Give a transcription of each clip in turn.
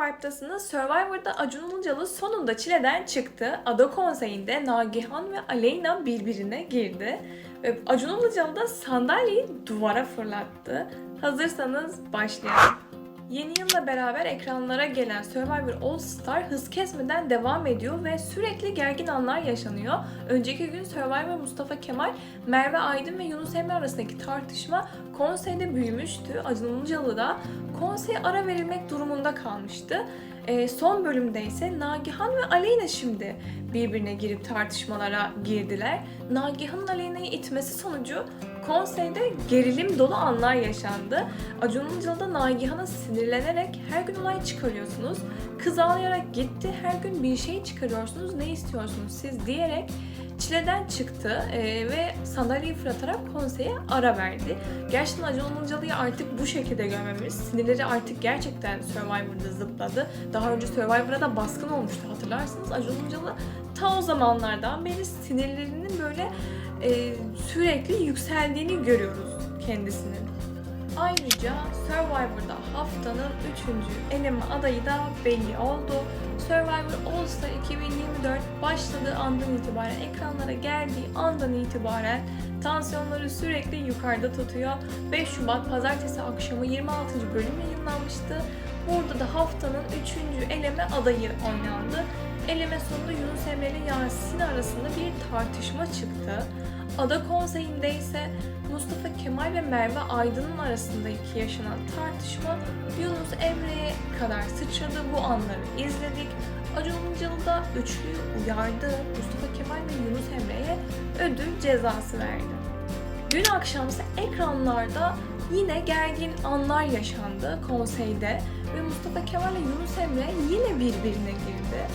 Vibe'dasınız. Survivor'da Acun Ilıcalı sonunda çileden çıktı. Ada konseyinde Nagihan ve Aleyna birbirine girdi. Ve Acun Ilıcalı da sandalyeyi duvara fırlattı. Hazırsanız başlayalım. Yeni yılla beraber ekranlara gelen Survivor All Star hız kesmeden devam ediyor ve sürekli gergin anlar yaşanıyor. Önceki gün Survivor Mustafa Kemal, Merve Aydın ve Yunus Emre arasındaki tartışma konseyde büyümüştü. Acun Ilıcalı da konseye ara verilmek durumunda kalmıştı. Ee, son bölümde ise Nagihan ve Aleyna şimdi birbirine girip tartışmalara girdiler. Nagihan'ın Aleyna'yı itmesi sonucu konseyde gerilim dolu anlar yaşandı. Acun Ilıcalı da Nagihan'a sinirlenerek her gün olay çıkarıyorsunuz. Kız ağlayarak gitti, her gün bir şey çıkarıyorsunuz, ne istiyorsunuz siz diyerek çileden çıktı e, ve sandalyeyi fırlatarak konseye ara verdi. Gerçekten Acun Ilıcalı'yı artık bu şekilde görmemiz, sinirleri artık gerçekten Survivor'da zıpladı. Daha önce Survivor'a da baskın olmuştu hatırlarsınız. Acun Ilıcalı ta o zamanlardan beri sinirlerinin böyle e, sürekli yükseldiğini görüyoruz kendisinin. Ayrıca Survivor'da haftanın 3. eleme adayı da belli oldu. Survivor All Star 2024 başladığı andan itibaren ekranlara geldiği andan itibaren tansiyonları sürekli yukarıda tutuyor. 5 Şubat pazartesi akşamı 26. bölüm yayınlanmıştı. Burada da haftanın 3. eleme adayı oynandı. Eleme sonunda Yunus Emre ile Yasin arasında bir tartışma çıktı. Ada konseyinde ise Mustafa Kemal ve Merve Aydın'ın arasındaki yaşanan tartışma Yunus Emre'ye kadar sıçradı. Bu anları izledik. Acun Ilıcalı üçlüyü uyardı. Mustafa Kemal ve Yunus Emre'ye ödül cezası verdi. Dün akşamsa ekranlarda yine gergin anlar yaşandı konseyde ve Mustafa Kemal ile Yunus Emre yine birbirine girdi.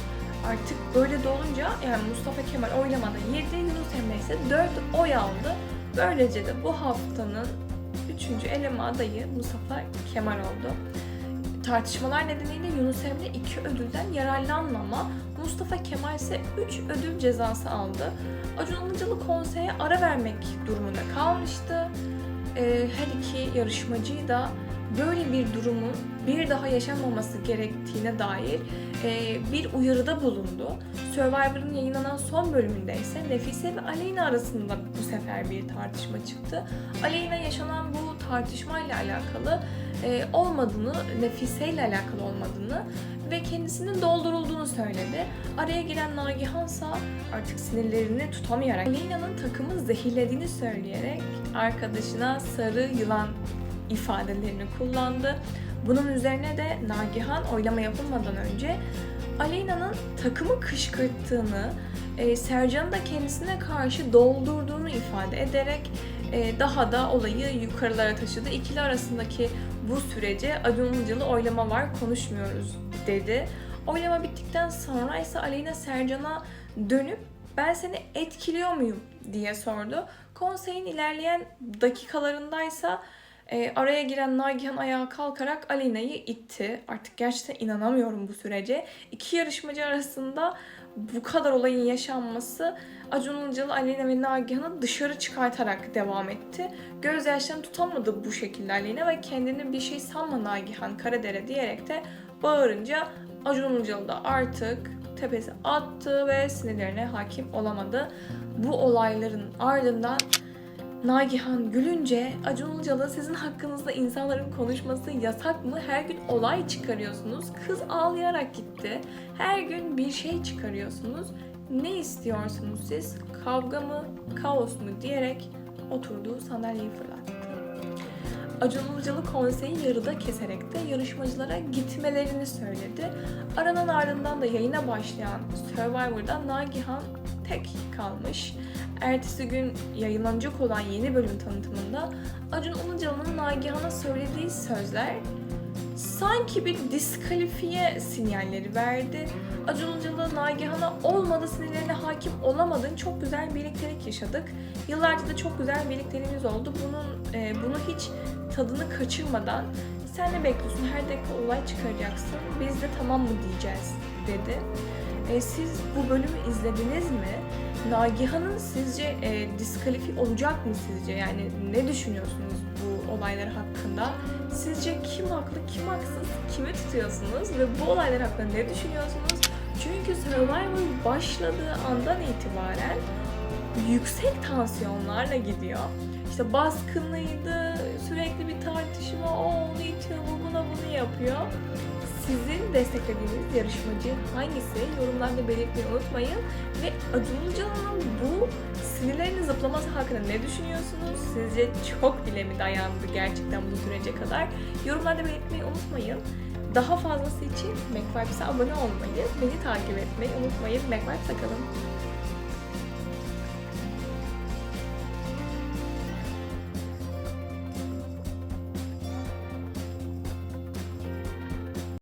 Artık böyle de olunca yani Mustafa Kemal oylamada 7, Yunus Emre ise 4 oy aldı. Böylece de bu haftanın 3. eleme adayı Mustafa Kemal oldu. Tartışmalar nedeniyle Yunus Emre 2 ödülden yararlanmama, Mustafa Kemal ise 3 ödül cezası aldı. Acun Ilıcalı konseye ara vermek durumunda kalmıştı. Ee, her iki yarışmacıyı da böyle bir durumun bir daha yaşanmaması gerektiğine dair e, bir uyarıda bulundu. Survivor'ın yayınlanan son bölümünde ise Nefise ve Aleyna arasında bu sefer bir tartışma çıktı. Aleyna yaşanan bu tartışmayla alakalı e, olmadığını, Nefise ile alakalı olmadığını ve kendisinin doldurulduğunu söyledi. Araya giren Nagihansa artık sinirlerini tutamayarak Aleyna'nın takımı zehirlediğini söyleyerek arkadaşına sarı yılan ifadelerini kullandı. Bunun üzerine de Nagihan oylama yapılmadan önce Aleyna'nın takımı kışkırttığını, e, Sercan'ı da kendisine karşı doldurduğunu ifade ederek e, daha da olayı yukarılara taşıdı. İkili arasındaki bu sürece Acun oylama var konuşmuyoruz dedi. Oylama bittikten sonra ise Aleyna Sercan'a dönüp ben seni etkiliyor muyum diye sordu. Konseyin ilerleyen dakikalarındaysa e, araya giren Nagihan ayağa kalkarak Aleyna'yı itti. Artık gerçekten inanamıyorum bu sürece. İki yarışmacı arasında bu kadar olayın yaşanması Acun Ilıcalı Aleyna ve Nagihan'ı dışarı çıkartarak devam etti. Gözyaşlarını tutamadı bu şekilde Aleyna ve kendini bir şey sanma Nagihan Karadere diyerek de bağırınca Acun Ilıcalı da artık tepesi attı ve sinirlerine hakim olamadı. Bu olayların ardından Nagihan gülünce Acun Ilıcalı sizin hakkınızda insanların konuşması yasak mı? Her gün olay çıkarıyorsunuz. Kız ağlayarak gitti. Her gün bir şey çıkarıyorsunuz. Ne istiyorsunuz siz? Kavga mı, kaos mu diyerek oturduğu sandalyeyi fırlattı. Acun Ilıcalı konseyi yarıda keserek de yarışmacılara gitmelerini söyledi. Aranın ardından da yayına başlayan Survivor'da Nagihan tek kalmış. Ertesi gün yayınlanacak olan yeni bölüm tanıtımında Acun Ilıcalı'nın Nagihan'a söylediği sözler sanki bir diskalifiye sinyalleri verdi. Acun Ilıcalı Nagihan'a olmadı sinirlerine hakim olamadın. Çok güzel birliktelik yaşadık. Yıllarca da çok güzel birlikteliğimiz oldu. Bunun e, bunu hiç tadını kaçırmadan sen ne bekliyorsun? Her dakika olay çıkaracaksın. Biz de tamam mı diyeceğiz dedi. E, siz bu bölümü izlediniz mi? Nagihan'ın sizce e, diskalifi olacak mı sizce? Yani ne düşünüyorsunuz bu olaylar hakkında? Sizce kim haklı, kim haksız, kimi tutuyorsunuz ve bu olaylar hakkında ne düşünüyorsunuz? Çünkü Survivor başladığı andan itibaren yüksek tansiyonlarla gidiyor. İşte baskınlıydı, sürekli bir tartışma, o onu itiyor, bu buna bunu yapıyor. Sizin desteklediğiniz yarışmacı hangisi? Yorumlarda belirtmeyi unutmayın. Ve Acun Ilıcalı'nın bu sinirlerini zıplaması hakkında ne düşünüyorsunuz? Sizce çok bile mi dayandı gerçekten bu sürece kadar? Yorumlarda belirtmeyi unutmayın. Daha fazlası için MacVibes'e abone olmayı, beni takip etmeyi unutmayın. MacVibes'e kalın.